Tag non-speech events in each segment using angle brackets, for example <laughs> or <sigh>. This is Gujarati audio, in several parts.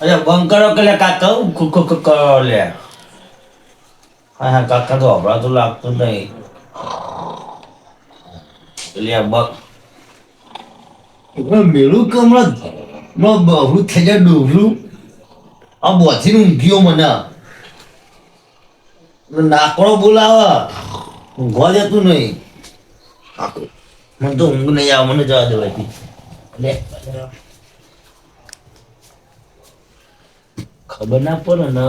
અરે બંકરો કે લે કાકા કરો લે. હા હા કાકા તો હભળાતું લાગતું નહીં. એટલે બક હમણાં મેળું કે હમણાં બહુ થઈ જાય ડોબલું આ બોથી ઊંઘ્યો મને. નાકડો બોલાવે. ઊંઘવા જતું નહીં. મને તો ઊંઘ નહીં આવે, મને જવા દેવાય લે. ખબર ના પડે ને,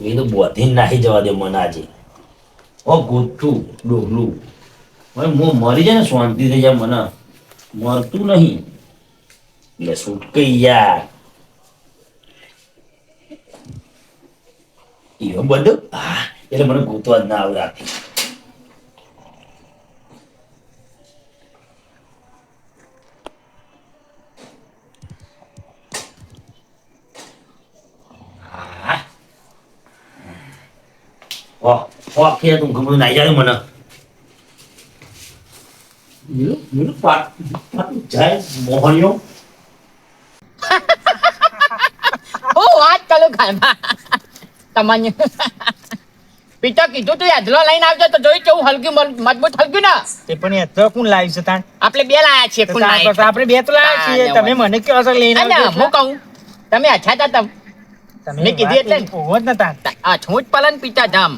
એ તો બોધી નાહી જવા દે મને આજે. ઓ ગોઠું, ડોહલું. હવે હું મરી જાય ને, શાંતિ થઈ જાય મને. મરતું નહીં. એટલે સુટકઈ યાર. એ બધું? હા, એટલે મને ગોતવા જ ના વાહ કે તું ગમે નાઈ જાય મને મને મને પાટ પાટ જાય મોહણિયો હું વાત કરું ઘરમાં તમને પિતા કીધું તું યાદલો લઈને આવજો તો જોઈ કેવું હલકી મલ- મજબૂત હલક્યું ને તે પણ એ તો કોણ લાવી છે તાણ આપણે બે લાયા છીએ કોણ લાયા આપણે બે તો લાવ્યા છીએ તમે મને કયો છો લઈને આવજો હું કહું તમે અચ્છા તા તમ કીધી એટલે વાત જ ને તાણ આ છૂટ પલન પિતા ધામ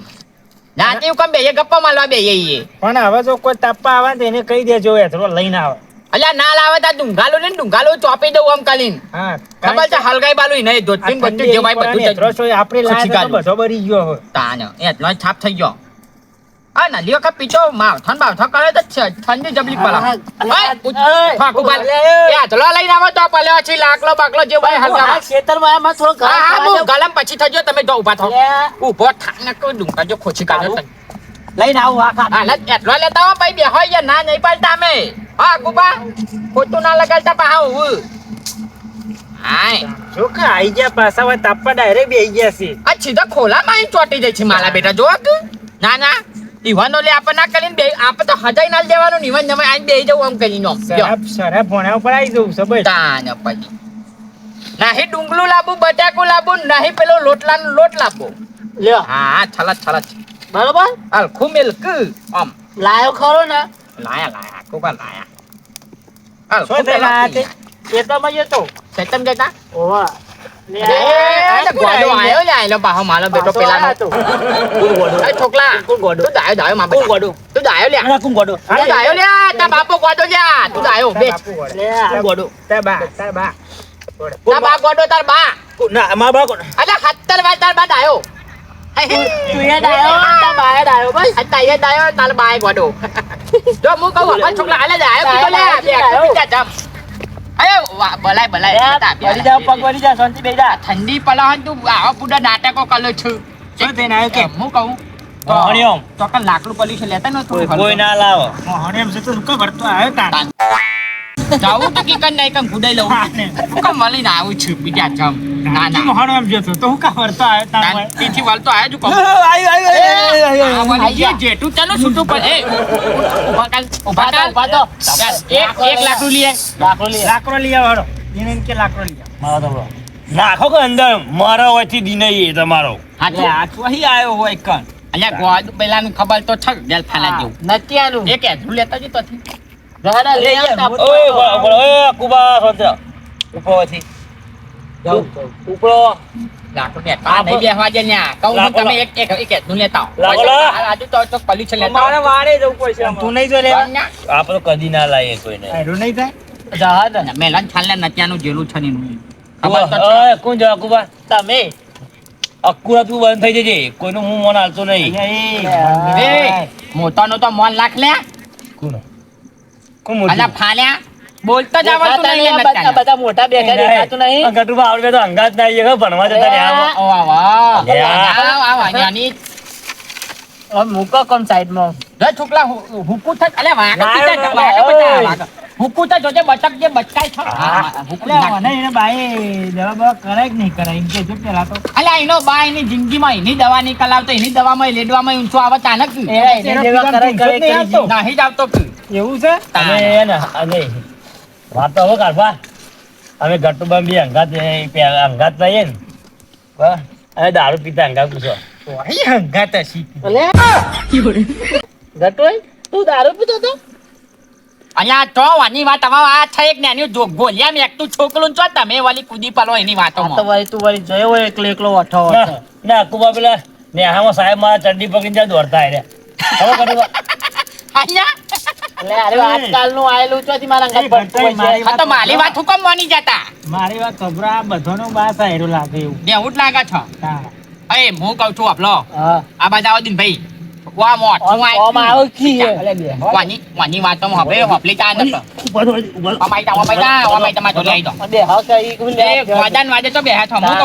હું? કમ બે? ગપ્પા મારવા બે એ પણ હવે જો કોઈ તાપા આવે ને તો એને કહી દેજો થોડો લઈને આવે. અલ્યા ના લાવે તા ડુંગાલો ને ડુંગાલો ચોપી દઉં આમ કાલીન. હા ખબર છે હલગાઈ બાલુઈ નહીં ધોતીન બધું જેવાય બધું આપણે ખુશી લાયા તો. બધો બરી ગયો તાન એટલો છાપ થઈ ગયો. આ કા પીછો માવથન બાવથન કરે તો ઠંડી જબલી પલા. ફાકુ બાલ. એ આટલો લઈને આવો તો પલ્યો છે લાકલો બાકલો જે ભાઈ હલકા હા હા હું ગલમ પછી થજો તમે જો ઊભા થો ઊભો થાને કોઈ ડુંગા જો ખોચી કાઢો તને. લઈને આવું આ હા લે, એટલો લેતા હો ભાઈ બે હોય ના નહીં પાડતા અમે. હા ગુબા ખોટું ના લગાડતા પા હા હું હાય. જો કે આઈ ગયા પાછા તાપા ડાયરેક્ટ બેહી ગયા છે. આ સીધા ખોલામાં અહીં ચોટી જાય છે માલા બેટા જો ના ના. ઈવાનો લે આપણે ના કરીને બે આપ તો હજાઈ ના દેવાનું ઈવન તમે આઈને બેહી જવું આમ કરીને આમ. જો. શરાબ શરાબ ભણ્યા ઉપર આવી જવું છે બસ તાન પછી નાહી ડુંગળું લાબુ બટાકું લાબુ નાહી પેલો લોટલાનો લોટ લાવો લ્યો. હા છલત છલત બરોબર? ખુમેલ ક આમ. લાયો ખરો ને. લાયા લાયા કોકા લાયા. શું અલખું થયેલા આ તે? ખેતરમાં જતો ખેતમ જતા ઓવા. એ તો ગોડો આયો લે આયલો પાહો મારો બેટો પેલાનો. એ છોકલા ગોડો? તું દાયો દાયો માં કોણ ગોડો? તું દાયો લે કોણ ગોડો? તું દાયો લે તા બાપો ગોડો લે તું દાયો બે લે ગોડો? તાર બા તાર બા. તા બા ગોડો તાર બા. ના બા અલે હત્તર વાર તાર બા તું એ ડાયો તા ડાયો બસ. તાઈએ દાયો તાર બાએ ગોડો. <laughs> જો હું કહું આ છોકલા આલે દાયો કીધો લે બે. પીતા જમ. બલાય બલાય જા પગ વળી જા. શાંતિ ઠંડી પલાવન તું આવા પૂરા નાટકો કલો છું. શું થઈને આવ્યો કે? હું કહું તો મોહણીઓ. તો કાલ લાકડું પલ્યું છે લેતા ન થોડું કોઈ ના લાવો. મોહણ છે તો શું ભરતો આવ્યો તાણ? જાવું તો કીકન નહીં કમ ગુડાઈ લઉં. હું કમ મળીને આવું છું બીજા જમ. ના ના. મોહણ એમ જતો તો. હું કામ ભરતો આવ્યો તાણ ના, વડે? તો આયા જ ચાલો છૂટું એ. ઊભા તો એક એક લાકડું લઈએ. લાકડો લે લાકડો લઈ આવો એને કે લાકડો લઈ મારો તો નાખો કે અંદર? મારા હોયથી દિન તમારો. હા તો વહી આયો હોય કણ. અલ્યા ગોદ પેલાનું ખબર તો છે ગેલ ફાલા જેવું નથી આનું એક ઝૂલે તો જ તો દાદા લે આવતા ઓય બોલો બોલો ઓય કુબા લાકડું ને નહીં બેસવા દે ન્યા કહું તમે એક એક એક એધું લેતા આવો. લાકડો લા. આ આજુ તો તો પલ્યું છે લેતા મારે આવો. જવું પડશે તું નહીં જો લેવા ન્યા. કદી ના લાયે કોઈને. હારું નહીં થાય? અને મેલાન છાલે નત્યાનું જેલું છે ને. ખબર તો ઓય કોણ જવા કુબા તમે. અક્કુરા તું બંધ થઈ જજે. કોઈનું હું મન હાલતો નહીં. મોટાનો તો મન લાખ લે કોણ કોણ મોટું? અલા ફાલ્યા. બોલતો જ આવડતું નહીં બધા બધા મોટા બેઠા દેખાતું નહીં. અંગાટુ માં આવડે તો અંગાત ના આવીએ, ભણવા જતા રહ્યા ઓ વાહ, વાહ. વાહ. આવ, આવ, મૂકો કોમ સાઈડમાં. માં છોકરા છોકલા હુકુ થાય અલે વાગા વાહ પીતા હુકુ થાય જોજે બટક જે બચકાય છે. હા, એટલે મને એને બાઈ દવા બવા કરાય કે નહીં કરાય? એમ કે છે પેલા તો. અલ્યા એનો બા એની જિંદગીમાં એની દવા નહીં કલાવતો એની દવામાં લેડવામાં ઊંચો આવે તાનક. નહીં જ આવતો એવું છે? અમે એને અને વાત તો હવે કાઢવા. અમે ગટુબા બી અંગાત અંગાત લઈએ ને. અરે દારૂ પીતા અંગા પૂછો. અહીં અંગાત હશી. ગટુ તું દારૂ પીતો તો? અહીંયા તો વાની વાત હવે આ છે એક નાની જો ગોલિયા મેં એકતું છોકરું છો તમે વાલી કુદી પાલો એની વાતો તો વાલી તું વાલી જયો હોય એકલો એકલો અઠો ના કુબા પેલા નેહામાં સાહેબ મારા ચડ્ડી પકડીને જ્યાં દોડતા આવ્યા ખબર કરી અહીંયા? મારા વાત હુકમ બની જતા. મારી વાત ખબરા બધોનો બાસ આયરો લાગે એવું. જ લાગે છો. એ હું કહું છું આપલો. આ બાજુ આવો દિન ભાઈ. તા નતો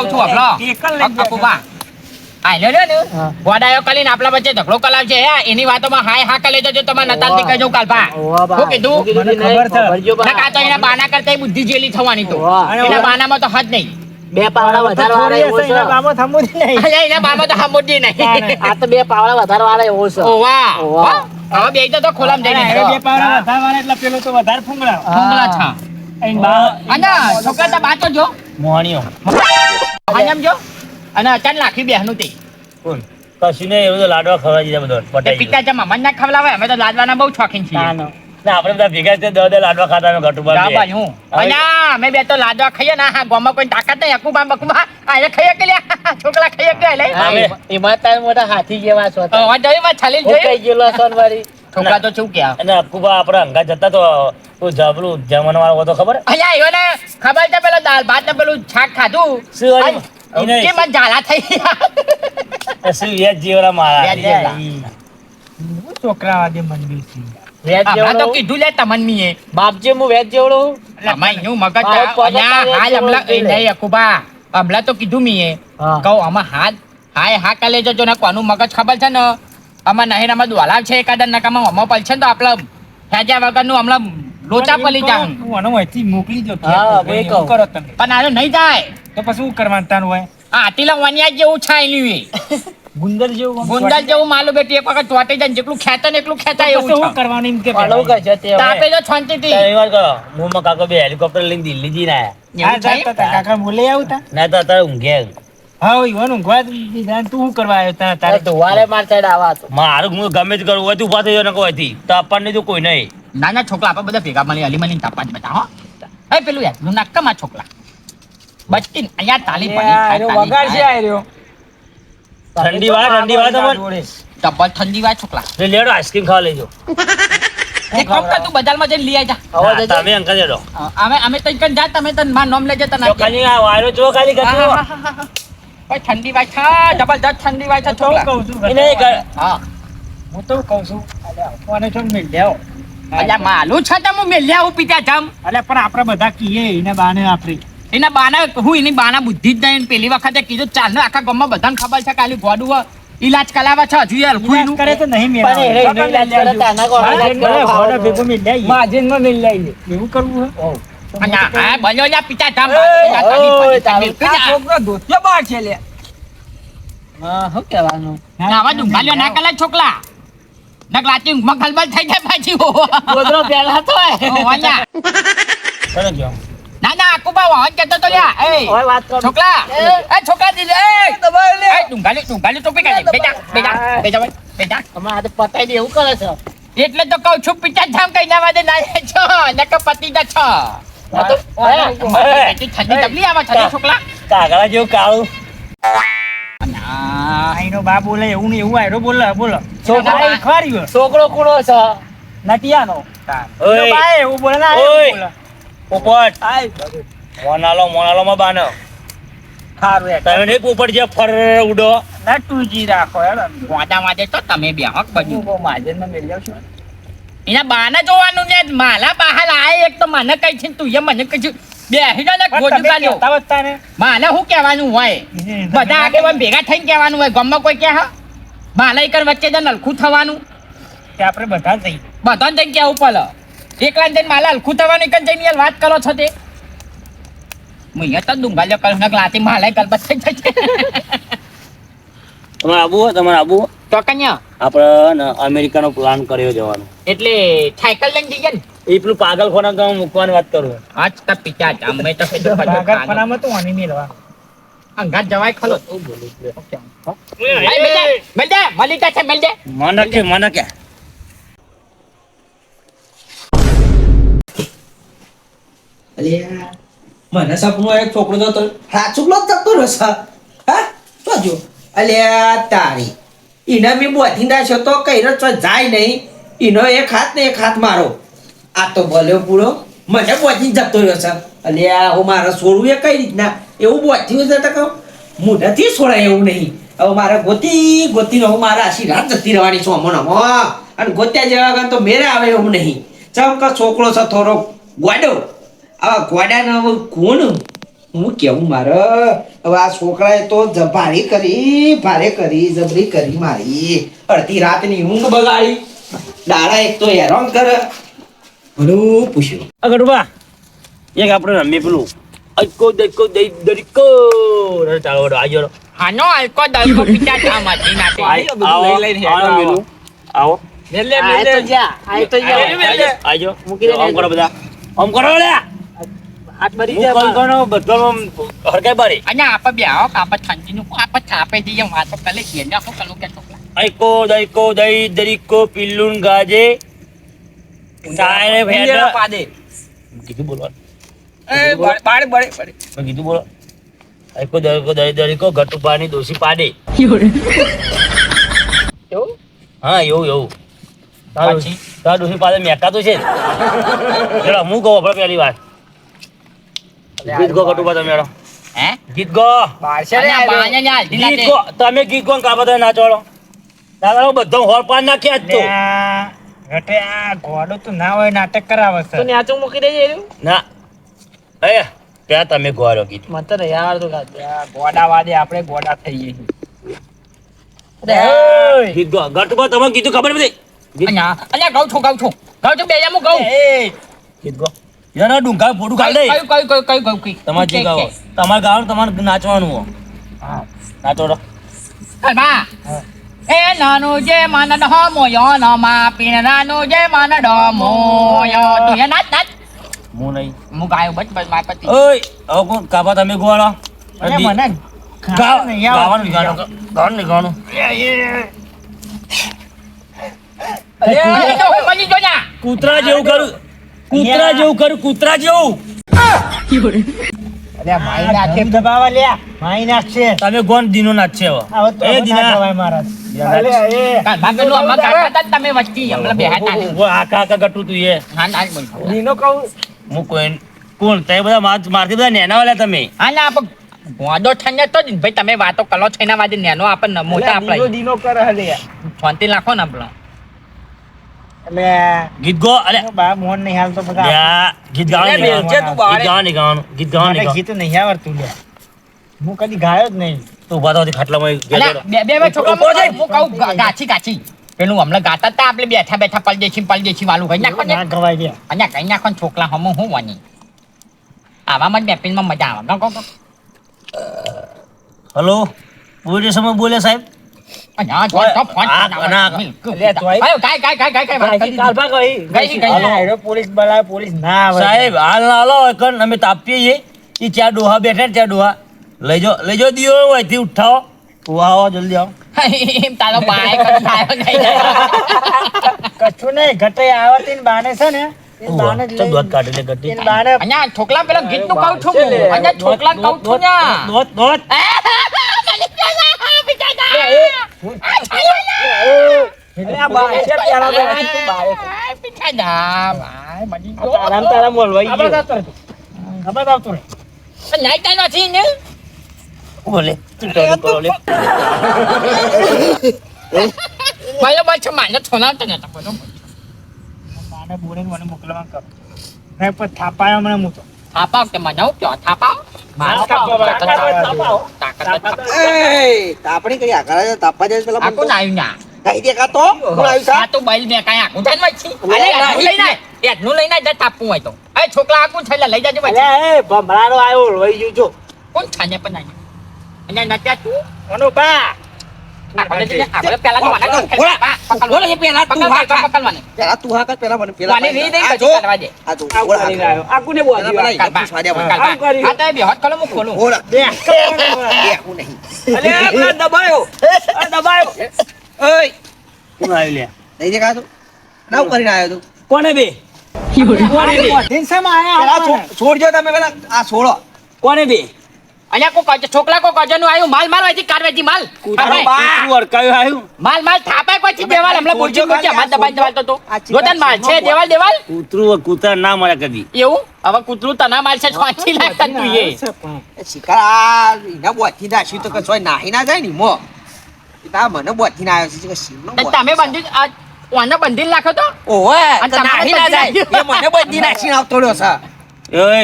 તા તા તા તો તો આઈ ને આપલા વચ્ચે ઝઘડો કલાવ છે હે એની વાતોમાં હાય હા કરી લેજો તમે નતાલથી કહેજો કાલભા ઓવા હું કીધું? મને ખબર છે. ખબર જો બા. ના કાં એના બાના કરતા બુદ્ધિ જેલી થવાની તો એના બાનામાં તો હદ નહીં બે પાવડા વધારે વાળા એવો એના છે. બાબત સમજી નહીં. અલ્યા એના બામાં તો હામોડી નહીં. આ તો બે પાવડા વધારે વાળા એવો છે. ઓવા. હવે બે તો તો ખોલામ જઈને બે પાવડા વધારે વાળા એટલે પેલો તો વધારે ફુંગળા. ફુંગળા છા. અહીં બા- અના છોકરા તો બાતો જો. મોણિયો હાજમ જો. અને અચાન લાખી બેહનું તે. કોણ? કશું નહીં એવું તો લાડવા ખવડાવી દીધા બધો. પિતા જમા મમન ના ખવડાવે અમે તો લાદવાના બહુ શોખીન છીએ. ના આપણે બધા ભેગા થઈને દસ દસ લાડવા ખાતા અમે ઘટુબા જા હું. અને અમે બે તો લાદવા ખાઈએ ને હા ગોમાં કોઈ તાકાત નહીં અકુબા બકુબા આને ખાઈએ કે લ્યા? <laughs> છોકરા ખાઈએ કે લે એમાં- એમાં તાર મોટા હાથી જેવા છો તમે. હવે જોઈ માં છલી હું કઈ ગયેલો છો છોકરા તો શું કે અને અક્કુબા આપણે અંગા જતા તો જમણ વાળો હતો ખબર? અહીંયા આવ્યો ને ખબર છે પેલો દાળ ભાત ને પેલું શાક ખાધું? શું. કે મને ઝાલા થઈ ગયા? શું વેચ જીવડા મારા છોકરા આજે મંદિર છે. તો કીધું લે તમન મીએ બાપજી હું જેવડો નું મગજ હાલ એ નહીં અકુબા. તો કીધું મીએ. હા. કહું આમાં હાથ હાય હા કાલે જજો ને કોનું મગજ ખબર છે ને? આમાં નહીં આમાં દોલાવ છે એકાદા નકામાં હમણાં પલશે ને તો આપણે હેજા વગરનું હમણાં લોચા પલી જાય હું આનો અહીંથી મોકલી દો હા, ભાઈ, ભાઈ કરો તમે? પણ આનો નહીં જાય તો પછી શું કરવાનું તારું હોય? આ આટીલા વનિયા જેવું છાયલું <laughs> ગુંદર જેવું ગુંદર જેવું માલું બેટી એક વખત ચોટી જાય જેટલું ખેતા ને એટલું ખેતા એવું શું કરવાનું એમ કે પાડવું કે છે તે તાપે જો તો છોંચીથી. એક વાર કરો. મુંબઈ કાકો બે હેલિકોપ્ટર લઈને દિલ્હી આયા. હા, જાતા કાકા બોલે આવતા. ના તો તારે ઊંઘે હા ઓય, વાનું ઊંઘવા જ દીધા ને તું શું કરવા આવ્યો તા તારે તો વારે માર સાઈડ આવા તો. મારું હું ગમે જ કરું હોય તું ઊભા થઈ જાવ ને કોઈ તો આપણને જો કોઈ નહીં. નાના છોકરા આપણે બધા ભેગા મળી હલી મળીને તાપા જ બધા હો. હે પેલું યારનું નાક્કામાં છોકરા? બચતી ને અહીંયા તાલી પડી આ તાલી વગાડ છે થાય. ઠંડી વાત ઠંડી વાત તો જોડે. ડબલ ઠંડી વાય છોકરા. લે લેડો આઈસ્ક્રીમ ખાવા લેજો એક કામ કર તું બજારમાં જઈને લઈ આવજા હવે તમે અંકલ લેડો અમે અમે તઈ કન જા તમે તનમાં નોમ લેજે તને ખાલી આ વાયરો જો ખાલી હા. ઓય, ઠંડી વાત છે જબરદસ્ત ઠંડી વાય છે છોકરા. કહું છું એને હા. હું તો કહું છું અલ્યા, કોને છો મેલ લેવો અલ્યા માલું છે તમે હું મેલ્યા હું પીતા જમ. અલ્યા, પણ આપણે બધા કીએ એને બાને આપણે. એના બાના હું એની બાના બુદ્ધિ જ નહીં પેલી વખતે કીધું ચાલ ને આખા ગામમાં બધાને ખબર છે કાલી ગોડું હો, ઈલાજ છે હજુ યાર ઈલાજ કરે તો નહીં મેળ અરે. એને ઈલાજ કરે તો આના કોણ ઈલાજ કરે? ઘોડા ભેગો મિલ લઈ આવીએ. માજીનમાં મિલ લઈ એવું કરવું હે? અને આ- બલ્યો લ્યા પિતા ધામ. છોકરો ધોતિયો બાર છે લે. હા શું કહેવાનું ના, આવા ડુંગાલીઓ ના કલા છોકલા નક લાચી ઊંઘમાં ખલબલ થઈ જાય પાછી ગોદરો પહેલા તો હે. ઓલા કરે કરો જો. ના ના આકુબા વાહન કેતો તો લ્યા એ ઓય વાત કર. છોકલા. એ. છોકરા દીદી એ એ ડુંગાલી ડુંગાલી ટોપી કાઢી બેટા બેટા બેટા ભાઈ, બેટા અમે આજે પતાઈ દે એવું કરે છે? એટલે તો કહું છું પિતા જામ કઈ ના વાદે ના છો નકર પતિ ના છો. તો હે? ઠંડી તકલી આવે ઠંડી છોકલા. કાગડા જેવું કાળું. ના આઈનો બા બોલે એવું ને એવું આયરો બોલે બોલો. છોકરા- છોકરા છોકરો કુણો છે. નટિયાનો. ઓય. બા એવું બોલે ના ઓય. પોપટ. મોનાલો મોનાલો માં બાનો. હારું હેડ. તમે નહીં પોપટ જે ફર ઉડો. નટુજી રાખો હેડો. વાદા વાદે તો તમે બે હક બાજુ હું બહુ માજનમાં મેલી છું. એના બાને જોવાનું ને માલા બહાર આય એક તો મને કઈ છે તું એ મને કઈ છે. બે હિડો ને ગોજુ કાલ્યો કાઢ્યો ને, માલે શું કહેવાનું હોય? બધા આગેવાન ભેગા થઈને કહેવાનું હોય ગમમાં કોઈ કહે હા. માલા એકર વચ્ચે જ નલખું થવાનું. કે આપણે બધા જઈએ. જઈને કહેવું પડે. એકલા જઈને માલા હલખું થવાનું એક જઈને યાર વાત કરો છો તે. હું અહીંયા તો ડુંગાલ્યો કરું ને લાતી માલા ગલબત થઈ જશે તમારે આબુ હોય તમારે આબુ તો કન્યા. આપણે ને અમેરિકાનો પ્લાન કર્યો જવાનો. એટલે સાયકલ લઈને જઈએ ને? એ પેલું પાગલ ખોના ગામ મૂકવાની વાત કરું. આજ તો પિતા અમે તો કીધું <laughs> બધું ખાનું. પાગલપણામાં તો આની મેળવા. અંગાત જવાય ખલો. મેલ દે મેલ દે મળી જાય મેલ મને કે મને કે. મને સપનું એક છોકરો તો હા છોકરો જ જતો રસ હા? તો જો. અલ્યા, તારી. ઈને મેં બોથી નાખ્યો તો કઈ તો જાય નહીં. ઈનો એક હાથ ને એક હાથ મારો. આ તો બોલ્યો પૂરો મને બોથી જતો રહ્યો છે અલ્યા, હું મારે છોડવું એ કઈ રીતના? એવું બોથી હોય તો કહું. મોઢાથી છોડાય એવું નહીં. હવે મારે ગોતી, ગોતીનો હું મારા આશી રાત જતી રહેવાની છું હમણાં હમ અને ગોત્યા જેવા તો મેરે આવે એવું નહીં. ચમ કે છોકરો છે થોડો ગોડો. આ ગોડાના હવે કોણ? હું કેવું મારે? હવે આ છોકરાએ તો ભારે કરી ભારે કરી જબરી કરી મારી. અડધી રાતની ઊંઘ બગાડી. દાડા એક તો હેરાન કરે. ભલું પૂછ્યું. અગડવા એક આપણે રમીએ પેલું. અઈકો દઈકો દઈ દરિકો ચાલો આજો હાનો આલ્કો દલકો પિતા તા માટી. નાખે આઈ- આવો આવો. મેલું. આવો આ તો જા આ તો જા. આજો, મૂકી દે, આમ કરો બધા. આમ કરો લે. હાથ ભરી હું જા કોણ કોણ બધામાં અને આપે બે આવો કાપે નું આપે છાપે દઈએ વાતો કરે છે ને આખો કલો કે છોકરા? અઈકો દઈકો દઈ દરીકો પિલ્લુન ગાજે. સાયરે ભેડા. પાદે. કીધું બોલો એ કીધું બોલો દઈકો દઈ દરીકો ગટુપાની દોશી પાડે. એવું? હા એવું એવું. તારું પછી? તારું ડોશી પાડે મેકા તો છે. ચલો <laughs> હું કહું આપણે પહેલી વાર. ગીત ગો કટુબા તમે હેડો. હે? ગીત ગો. બારશે અને રે આ બાને ને હાલતી ગીત ગો. તમે ગીત ગો કાબા તમે નાચોડો દાદા બધો હોર પાર નાખ્યા જ તો. ઘટે આ ઘોડો તો ના હોય નાટક કરાવે તો છે ન્યાચું મૂકી દેજે ના. એ ત્યાં તમે ગોડો ગીત. મને તો યાર ગોડા વાદે આપણે ગોડા થઈએ ગીત ગો. તમે કીધું ખબર નથી ગીત ગાઉ છું કહું છું. બે હું કહું ગીત ગો. યાર ડુંગા ફોટો કાઢ દે. કયું કયું કયું કયું કયું તમારે જે ગાવો તમારે ગાવાનું તમારે નાચવાનું હો. નાચોડો. બા. એ નાનો જે માન ડહો મોયો ન મા પીણ નાનો જે મન ડો મોયો તું એ નાચ નાચ. મુ નહીં. મુ ગાયો બચ બચ માર પતિ. ઓય હવે કોણ? કાબા તમે ગોળો મને આવડતું. ગાવાનું ગાવાનું ગાવાનું નહીં ગાવાનું. કૂતરા જેવું કરું. કૂતરા જેવું કરું કૂતરા જેવું. અલ્યા માઈ નાખે દબાવા લ્યા. માઈ નાખશે તમે કોણ દીનો નાચશે હવે એ દીના. ખવાય મારા. તમે વાતો કરો છો એના વાદે નેનો આપણને મોટા આપણે. દીનો કરે હલ્યા શાંતિ રાખો ને આપણે. એટલે ગીત ગો અરે બા મોહન નહીં હાલતો બધા. યા, ગીત ગાવાનું. નહીં તું બારે. ગીત નહીં ગાવાનું ગીત નહીં ગીત નહીં આવડતું લ્યા હું કદી ગાયો જ નહીં. તું ઊભા થો, ખાટલામાં. બે બે બે છોકરા હું હું કહું ગા- ગાછી ગાછી. પેલું હમણાં ગાતા હતા આપણે બેઠા બેઠા પલદેશી પલદેશી વાળું કઈ નાખો ને? ગવાઈ ગવાય અને કઈ નાખો ને છોકરા હમ હું વાની આવામાં બેપીનમાં મજા આવે. હલો? પોલીસ સમય બોલે સાહેબ? તો ફોન. ના, ગઈ, ગઈ. પોલીસ પોલીસ ના આવે સાહેબ હાલ ના અમે તાપીએ છીએ ત્યાં ડોહા બેઠા ચા ડોહા લઈ જાઓ દિયો અહીંથી ઉઠાવો તું આવો જલ્દી આવો. એમ તારો બાય કદી નહીં. કશું નહીં ઘટે આવતી ને બાને છે ને એ ઊભા. બાને જ ચલ લઈ- દોત કાઢી લે ગટ્ટી એને બાને અને આ છોકરા પેલા છું છોકલા કઉ છું ને. દોત દોત એટલે આ બા છે પેલા તો તું બારે છે. માને મોકલવા કરો થાપાયો મને મૂકો કે. એ તાપણી કઈ આગળ જ તાપવા જાય પેલા આખું ના આવ્યું ના કઈ દેખા તો કોણ આવ્યું આ તો બૈલ મેં. અરે તાપવું હોય એ છોકરા આખું છે એટલે લઈ જાજે. અલ્યા એ ભમરાનો આવ્યો વહી ગયો જો કોણ છાને પણ આય. અને નત્યા તું મનો બા કરીને આવ્યો. કોને તો. બે? કોને બે? કોને છોડજો તમે પેલા. આ છોડો. કોને બે? અહીંયા કોક અજ- છોકરા કોકનું આયું. માલ માલ વાંચી કાઢ વાંચી માલ. કૂતરું. કૂતરું અડકાયું આવ્યું? માલ માલ થાપાય પછી દેવાલ હમણાં બોલજો બોલજી હાથ દબાઈ દેવાલ તો તો. આ માલ છે દેવાલ દેવાલ? કૂતરું કૂતરા ના મળે કદી. એવું? હવે કૂતરું તના માલ છે છોંચી લાગતા તું એ શિકાર આ ઈના બોથી નાખ્યું તો કશોય નાહી ના જાય ને મો. તા મને બોથી ના આવ્યો છે કે શિવનો તો તમે બંધી આ ઓને બંધી નાખો તો? તમારે નાહી ના જાય. એ મને બંધી નાખી આવતો રહ્યો છે.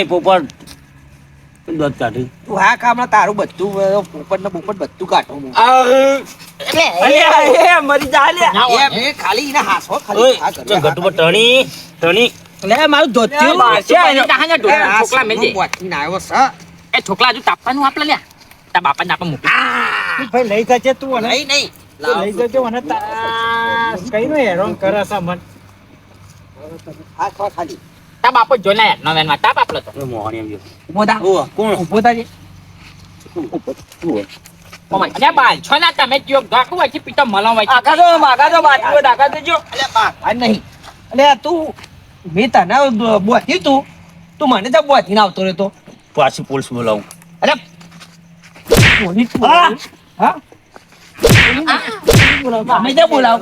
એ પોપટ. દોત કાઢી. તું હા કામ તારું બધું પોપટ ને પોપટ બધું કાઢો હું. મરી જા લે ના હોય. એ મેં ખાલી ઈને હાસો ખાલી હા કર્યો, ગટુ ટણી ટણી. મારું ધોતિયું બહારથી બંધી નાખે ને આ મેલ. દે. આવ્યો છે એ છોકલા હજુ તાપવાનું આપલે લે તા બાપા ને આપણે મૂકી ભાઈ લઈ જજે તું અને. નહીં નહીં. લઈ જજો અને તા- કઈ નો હેરાન કરે છે મન હા ખાલી. તા બાપો જોઈ લે નવેનમાં. તાપ આપલો તો. એ મોહણી આવી ગયો. ઊભો થા. ઓહ, કોણ? ઊભો ઓમાય અને બાલ છો ના તમે જો ગાકુ હોય છે પીતો મલમ હોય છે. આગા તો માગા તો બાજુ આગા તો જો. અલે બા આ નહીં. અલે આ તું મેં તને બોથી તું. તું મને તો બોથી ના આવતો રહેતો. પાછી પોલીસ બોલાવું. અરે પોલીસ હા? હા? અમે તો બોલાવ.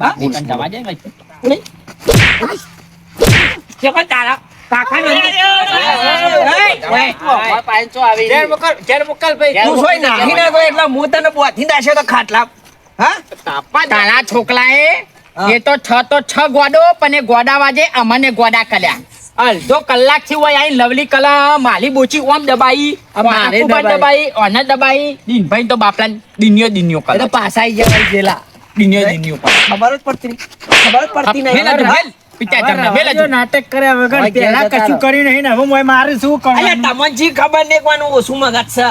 હા? પણ જવા દે ભાઈ. કેવા તારા કાકા તું સોય નાહી ના ગયો એટલે હું તને બોથી નાખ્યો તો ખાટલા હા તારા છોકરાએ હા. એ તો છ તો છ ગોડો પણ એ ગોડા વાજે અમને ગોડા કર્યા અડધો કલાકથી હોય અહીં લવલી કલા માલી બોચી ઓમ દબાઈ મારે દબાઈ ઓને દબાઈ દિનભાઈ તો બાપલા દિનિયો દિનિયો કરે પાસાઈ જવાય જેલા દિનિયો દિનિયો ખબર જ પડતી ખબર જ પડતી નહીં. પિતા તમને મેલ જો નાટક કર્યા વગર પેલા કશું રહો. નહીં ને હવે હું મારે શું અલ્યા તમને જી ખબર નહીં કોનું ઓછું મગજ છે.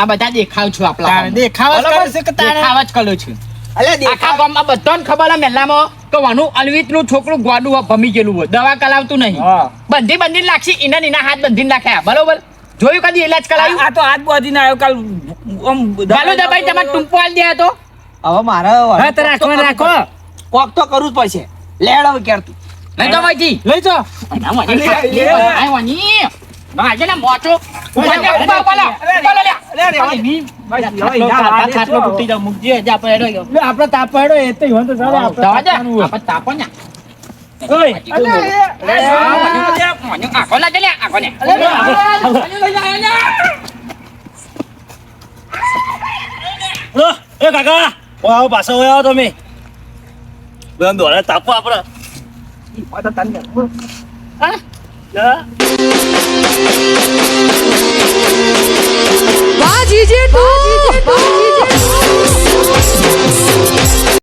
આ બધા દેખાવ છું આપલા દેખાવ જ કરે છે કે દેખાવ જ કરું છું. અલ્યા આખા ગામમાં બધાને ખબર હે મેલામાં કે વાનું અલવિતનું છોકરું ગોડું ભમી ગયેલું હોય. દવા કરાવતું નહીં. બંધી બંધી લાગશે ઇના નીના હાથ બંધી નાખ્યા. બરોબર? જોયું કદી એલાજ કરાયું? આ તો હાથ બોધી ના આવ્યો કાલ. ગાલો દબાઈ તમારે ટૂંપો આલ દે તો. હવે મારે તો રાખો. રાખો કોક તો કરવું જ પડશે. લેડ હવે ક્યારે તું નહીં તો ભાઈજી લઈ ખાલી આ વળી. ના. લે, આપણે તાપાડો એ તો ઈવન તો ચાલે આપણે જવા દે, તાપવાનું હોય. આપણે તાપો ને. อีกว่าตันเนี่ยอะเยอะ વાહ જીજે ટુ વાહ જીજે